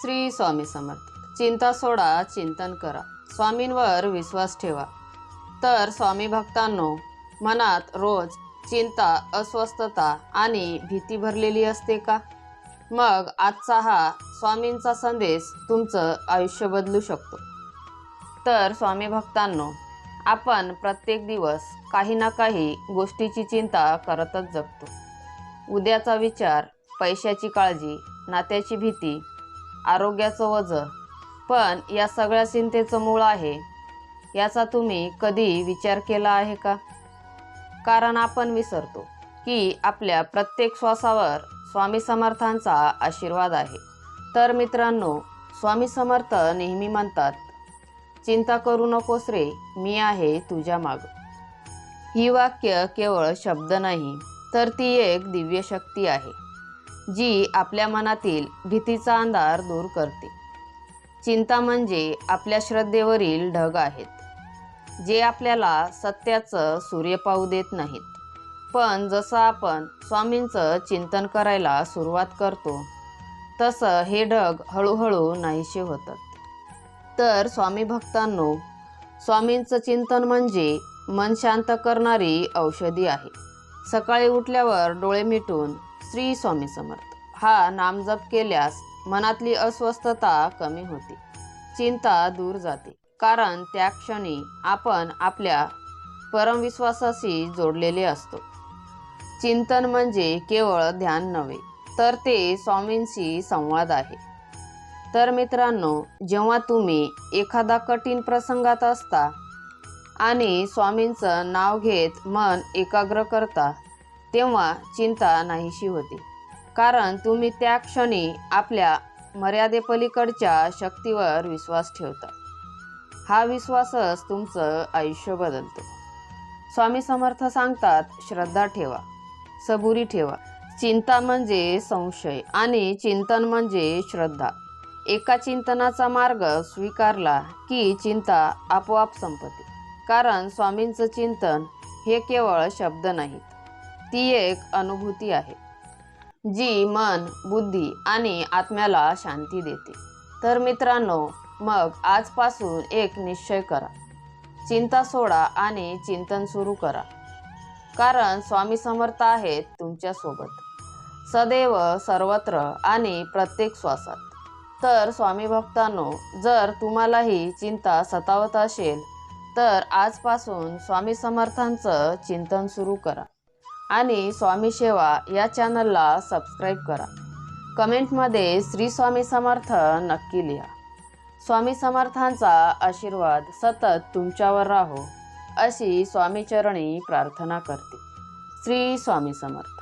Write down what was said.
श्री स्वामी समर्थ. चिंता सोडा चिंतन करा. स्वामींवर विश्वास ठेवा. तर स्वामी भक्तांनो मनात रोज चिंता अस्वस्थता आणि भीती भरलेली असते का? मग आजचा हा स्वामींचा संदेश तुमचं आयुष्य बदलू शकतो. तर स्वामी भक्तांनो आपण प्रत्येक दिवस काही ना काही गोष्टीची चिंता करतच जगतो. उद्याचा विचार पैशाची काळजी नात्याची भीती आरोग्याचं वजन. पण या सगळ्या चिंतेचं मूळ आहे. याचा तुम्ही कधी विचार केला आहे का? कारण आपण विसरतो की आपल्या प्रत्येक श्वासावर स्वामी समर्थांचा आशीर्वाद आहे. तर मित्रांनो स्वामी समर्थ नेहमी म्हणतात चिंता करू नकोस रे मी आहे तुझ्या माग. ही वाक्य केवळ शब्द नाही तर ती एक दिव्य शक्ती आहे. जी आपल्या मनातील भीतीचा अंधार दूर करते. चिंता म्हणजे आपल्या श्रद्धेवरील ढग आहेत जे आपल्याला सत्याचं सूर्य पाहू देत नाहीत. पण जसं आपण स्वामींचं चिंतन करायला सुरुवात करतो तसं हे ढग हळूहळू नाहीसे होतात. तर स्वामी भक्तांनो स्वामींचं चिंतन म्हणजे मन शांत करणारी औषधी आहे. सकाळी उठल्यावर डोळे मिटून श्री स्वामी समर्थ. हा नामजप केल्यास मनातली अस्वस्थता कमी होते. चिंता दूर जाते. कारण त्या क्षणी आपण आपल्या परमविश्वासाशी जोडलेले असतो. चिंतन म्हणजे केवळ ध्यान नव्हे तर ते स्वामींशी संवाद आहे. तर मित्रांनो जेव्हा तुम्ही एखादा कठीण प्रसंगात असता आणि स्वामींचं नाव घेत मन एकाग्र करता तेव्हा चिंता नाहीशी होती. कारण तुम्ही त्या क्षणी आपल्या मर्यादेपलीकडच्या शक्तीवर विश्वास ठेवता. हा विश्वासच तुमचं आयुष्य बदलतो. स्वामी समर्थ सांगतात श्रद्धा ठेवा सबुरी ठेवा. चिंता म्हणजे संशय आणि चिंतन म्हणजे श्रद्धा. एका चिंतनाचा मार्ग स्वीकारला की चिंता आपोआप संपते. कारण स्वामींचं चिंतन हे केवळ शब्द नाहीत. ती एक अनुभूती आहे जी मन बुद्धी आणि आत्म्याला शांती देते. तर मित्रांनो मग आजपासून एक निश्चय करा. चिंता सोडा आणि चिंतन सुरू करा. कारण स्वामी समर्थ आहेत तुमच्यासोबत सदैव सर्वत्र आणि प्रत्येक श्वासात. तर स्वामी भक्तांनो जर तुम्हालाही चिंता सतावत असेल तर आजपासून स्वामी समर्थांचं चिंतन सुरू करा. आणि स्वामी सेवा या चॅनलला सबस्क्राईब करा. कमेंटमध्ये श्री स्वामी समर्थ नक्की लिहा. स्वामी समर्थांचा आशीर्वाद सतत तुमच्यावर राहो अशी स्वामीचरणी प्रार्थना करते. श्री स्वामी समर्थ.